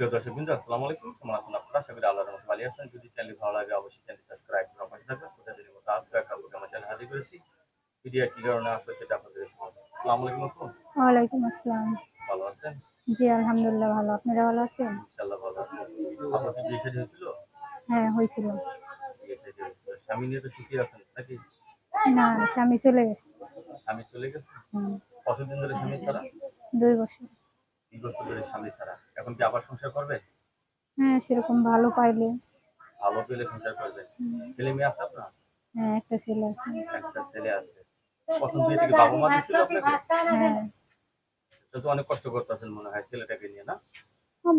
প্রিয় দর্শক বিন্দু আসসালামু আলাইকুম। কেমন আছেন আপনারা? আশা করি আল্লাহর রহমতে ভালো আছেন। যদি চ্যানেল ভালো লাগে অবশ্যই চ্যানেল সাবস্ক্রাইব করে পাশে থাকবেন। প্রতিদিনের মতো আজকে একটা প্রোগ্রামে চ্যানেল হাজির করেছি। ভিডিও কি কারণে আসলে সেটা আপনাদের আসসালামু আলাইকুম আপু। ওয়ালাইকুম আসসালাম। ভালো আছেন? জি আলহামদুলিল্লাহ ভালো। আপনারা ভালো আছেন? ইনশাআল্লাহ ভালো আছেন আপনার কি বিয়ে শাদী হয়েছিল? হ্যাঁ হয়েছিল। বিয়ে শাদী হয়েছিল। স্বামী নিয়ে তো সুখী আছেন নাকি? না স্বামী চলে গেছে। স্বামী চলে গেছে? কতদিন ধরে স্বামী ছাড়া? দুই বছর। তিন বছর ধরে স্বামী ছাড়া। এখন কি আবার সংসার করবে? হ্যাঁ সেরকম ভালো পাইলে। ভালো পেলে সংসার করবে। ছেলে মেয়ে আছে আপনার? হ্যাঁ একটা ছেলে আছে। একটা ছেলে আছে। প্রথম বিয়ে থেকে বাবা মা দিয়েছিল আপনাকে? হ্যাঁ। তো অনেক কষ্ট করতেছেন মনে হয় ছেলেটাকে নিয়ে না?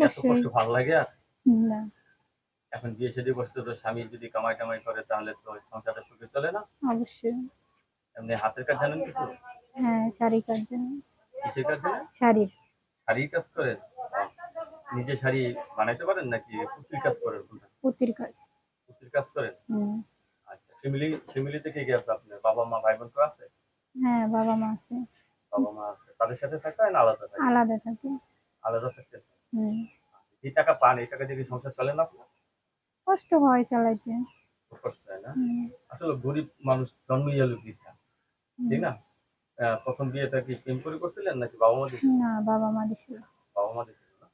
এত কষ্ট ভালো লাগে আর? না। এখন বিয়ে শাদী করতে তো স্বামী যদি কামাই টামাই করে তাহলে তো সংসারটা সুখে চলে না? অবশ্যই। এমনি হাতের কাজ জানেন কিছু? হ্যাঁ শাড়ি কাজ জানি। কিসের কাজ জানেন? শাড়ির। শাড়ির কাজ করেন? নিজে শাড়ি বানাইতে পারেন নাকি পুতির কাজ করেন পুতির কাজ। পুতির কাজ করেন? আচ্ছা ফ্যামিলি ফ্যামিলিতে কে কে আছে আপনার? বাবা মা ভাই বোন তো আছে? হ্যাঁ বাবা মা আছে। বাবা মা আছে। তাদের সাথে থাকা না আলাদা থাকে আলাদা থাকে। আলাদা থাকতেছে হুম, এই টাকা পান? এই টাকা দিয়ে কি সংসার চলে না আপনার? কষ্ট হয় চালাইতে। কষ্ট হয় না? আসলে গরিব মানুষ জন্মই এলো বৃদ্ধা ঠিক না? প্রথম বিয়েটা কি প্রেম করে করছিলেন নাকি বাবা মা দিয়েছিল না বাবা মা দিছিল বাবা মা দিয়েছিল না?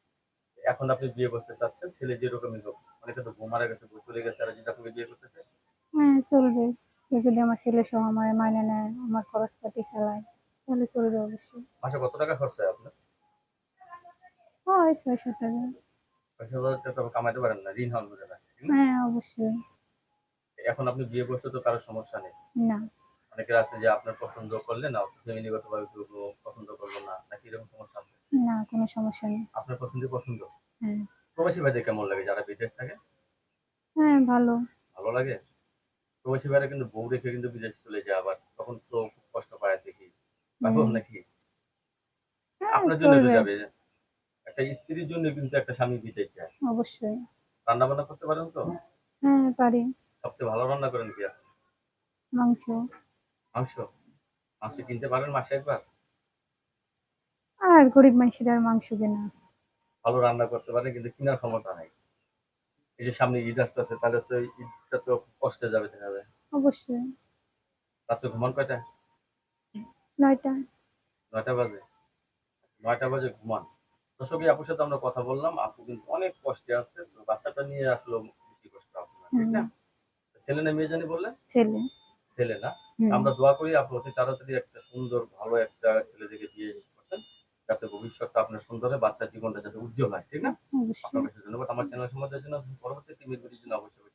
এখন আপনি বিয়ে করতে চাচ্ছেন ছেলে যেরকমই হোক অনেকে তো বউ মারা গেছে চলে গেছে আর যেটা আপনাকে বিয়ে করতেছে হ্যাঁ চলবে। যদি আমার ছেলে সহ আমার মাইনে নেয় আমার খরচপাতি চালায় তাহলে চলবে অবশ্যই। মাসে কত টাকা খরচ হয় আপনার? হয় ছয়শো টাকা। পয়সা হাজার টাকা তো কামাইতে পারেন না ঋণ হন করে না? হ্যাঁ অবশ্যই। এখন আপনি বিয়ে করতে তো কারও সমস্যা নেই। না। অনেকের আছে যে আপনার পছন্দ করলেন না ফ্যামিলিগত কেউ কেউ পছন্দ করল না? নাকি এরকম সমস্যা আছে? না কোনো সমস্যা নেই। আপনার পছন্দ পছন্দ? হ্যাঁ। প্রবাসী ভাইদের কেমন লাগে? যারা বিদেশ থাকে? হ্যাঁ ভালো। ভালো লাগে? প্রবাসী ভাইরা কিন্তু বউ রেখে কিন্তু বিদেশ চলে যায় আবার। তখন তো খুব কষ্ট পায় দেখি। পাগল নাকি? হ্যাঁ আপনার জন্য তো যাবে। একটা স্ত্রীর জন্য কিন্তু একটা স্বামী বিদেশ যায় অবশ্যই। রান্না বান্না করতে পারেন তো? হ্যাঁ পারি। সবচেয়ে ভালো রান্না করেন কি আপনি? মাংস। মাংস? মাংস কিনতে পারেন মাসে একবার? আর গরিব মানুষের আর মাংস কেনা। ভালো রান্না করতে পারেন কিন্তু কেনার ক্ষমতা নাই। এই যে সামনে ঈদ আসতেছে তাহলে তো ঈদটা তো কষ্টে যাবে দেখা যাবে অবশ্যই। রাত্রে ঘুমান কয়টা? নয়টা। নয়টা বাজে? নয়টা বাজে ঘুমান। দর্শক এই আপুর সাথে আমরা কথা বললাম আপু কিন্তু অনেক কষ্টে আছে তো বাচ্চাটা নিয়ে আসলো বেশি কষ্ট আপনার ঠিক না? ছেলে না মেয়ে জানি বললেন? ছেলে। ছেলে না। আমরা দোয়া করি আপনি অতি তাড়াতাড়ি একটা সুন্দর ভালো একটা ছেলে থেকে বিয়ে করছেন যাতে ভবিষ্যৎটা আপনার সুন্দর হয় বাচ্চার জীবনটা যাতে উজ্জ্বল হয় ঠিক না? আপনার কাছে ধন্যবাদ। আমার চ্যানেল সম্বন্ধের জন্য পরবর্তী টিমের জন্য অবশ্যই